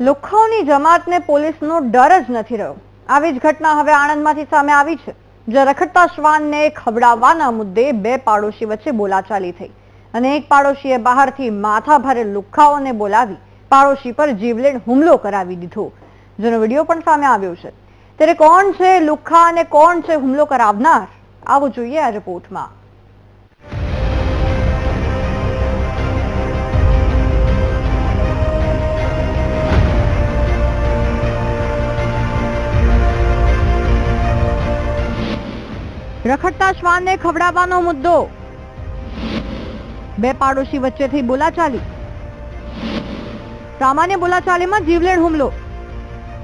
લુખ્ખાઓની જમાતને પોલીસનો ડર જ નથી રહ્યો. આવી જ ઘટના હવે આણંદમાંથી સામે આવી છે જે રખડતા શ્વાનને ખવડાવવાના મુદ્દે બે પાડોશી વચ્ચે બોલાચાલી થઈ અને એક પાડોશીએ બહારથી માથાભારે લુખ્ખાઓને બોલાવી પાડોશી પર જીવલેણ હુમલો કરાવી દીધો. જેનો વીડિયો પણ સામે આવ્યો છે. ત્યારે કોણ છે લુખ્ખા અને કોણ છે હુમલો કરાવનાર? આવું જોઈએ આ રિપોર્ટમાં. રખડતા શ્વાનને ખવડાવવાનો મુદ્દો. બે પાડોશી વચ્ચેથી બોલાચાલી. સામાન્ય બોલાચાલીમાં જીવલેણ હુમલો.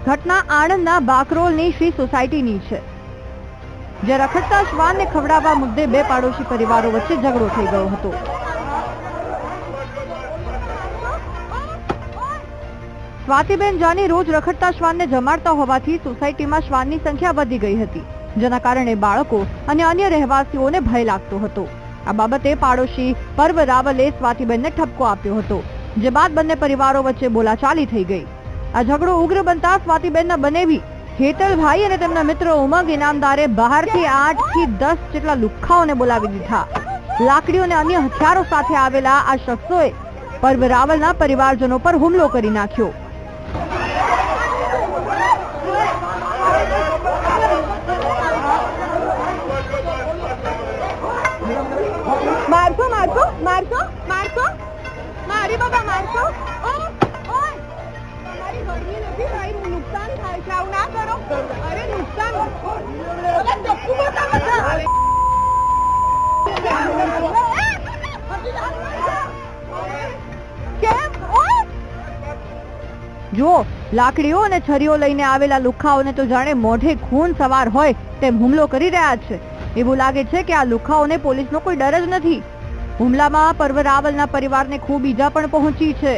ઘટના આણંદના બાકરોલની શ્રી સોસાયટીની છે. જે રખડતા શ્વાનને ખવડાવવા મુદ્દે બે પાડોશી પરિવારો વચ્ચે ઝઘડો થઈ ગયો હતો. સ્વાતિબેન જાની રોજ રખડતા શ્વાનને જમાડતા હોવાથી સોસાયટીમાં શ્વાનની સંખ્યા વધી ગઈ હતી. જેના કારણે બાળકો અને અન્ય રહેવાસીઓને ભય લાગતો હતો. આ બાબતે પાડોશી પર્વ રાવલે સ્વાતિબેનને ઠપકો આપ્યો હતો, જે બાદ બંને પરિવારો વચ્ચે બોલાચાલી થઈ ગઈ. આ ઝઘડો ઉગ્ર બનતા સ્વાતિબેનના બનેવી હેતલભાઈ અને તેમના મિત્રો ઉમંગ ઇનામદારે બહારથી આઠથી દસ જેટલા લુખ્ખાઓને બોલાવી દીધા. લાકડીઓ અને અન્ય હથિયારો સાથે આવેલા આ શખ્સોએ પર્વ રાવલના પરિવારજનો પર હુમલો કરી નાખ્યો. જુઓ, લાકડીઓ અને છરીઓ લઈને આવેલા લુખ્ખાઓને તો જાણે મોઢે ખૂન સવાર હોય તેમ હુમલો કરી રહ્યા છે. એવું લાગે છે કે આ લુખ્ખાઓને પોલીસનો કોઈ ડર જ નથી. હુમલામાં પર્વ રાવલના પરિવારને ખૂબ ઈજા પણ પહોંચી છે,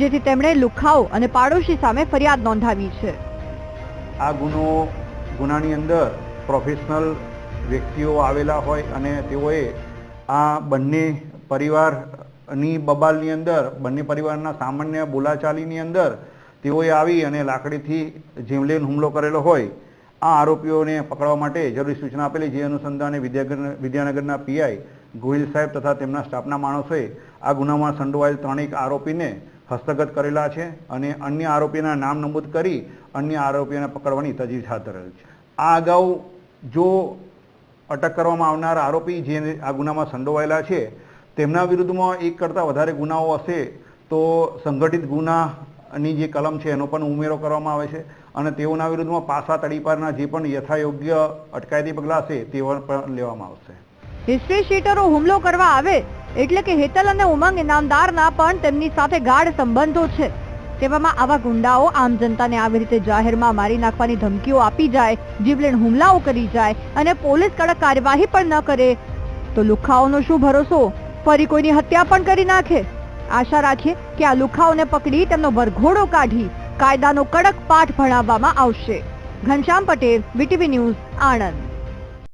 જેથી તેમણે લુખાઓ અને પાડોશી સામે ફરિયાદ નોંધાવી છે. આ ગુનો ગુનાની અંદર પ્રોફેશનલ વ્યક્તિઓ આવેલા હોય અને તેઓએ આ બંને પરિવારની બબાલની અંદર, બંને પરિવારના સામાન્ય બોલાચાલીની અંદર તેઓએ આવી અને લાકડીથી જીવલેન હુમલો કરેલો હોય, આ આરોપીઓને પકડવા માટે જરૂરી સૂચના આપેલી, જે અનુસંધાને વિદ્યાનગર વિદ્યાનગરના પીઆઈ ગોહિલ સાહેબ તથા તેમના સ્ટાફના માણસોએ આ ગુનામાં સંડોવાયેલ ત્રણેક આરોપીને હસ્તગત કરેલા છે અને અન્ય આરોપીના નામ નમૂદ કરી અન્ય આરોપીઓને પકડવાની તજવીજ હાથ ધરેલ છે. આ અગાઉ જો અટક કરવામાં આવનાર આરોપી જે આ ગુનામાં સંડોવાયેલા છે, તેમના વિરુદ્ધમાં એક કરતાં વધારે ગુનાઓ હશે તો સંગઠિત ગુનાની જે કલમ છે એનો પણ ઉમેરો કરવામાં આવે છે અને તેઓના વિરુદ્ધમાં પાસા તડીપારના જે પણ યથાયોગ્ય અટકાયતી પગલાં હશે તેઓ પણ લેવામાં આવશે. હિસ્ટ્રી શીટરો હુમલો કરવા આવે એટલે કે હેતલ અને ઉમંગ ઇનામદારના પણ તેમની સાથે ગાઢ સંબંધો છે. તેવામાં આવા ગુંડાઓ આમ જનતાને આવી રીતે જાહેરમાં મારી નાખવાની ધમકીઓ આપી જાય, જીવલેણ હુમલાઓ કરી જાય અને પોલીસ કડક કાર્યવાહી પણ ન કરે, તો લુખ્ખાઓનો શું ભરોસો? ફરી કોઈની હત્યા પણ કરી નાખે? આશા રાખીએ કે આ લુખાઓને પકડી તેમનો વરઘોડો કાઢી કાયદાનો કડક પાઠ ભણાવવામાં આવશે. Ghanshyam Patel, VTV news, Anand.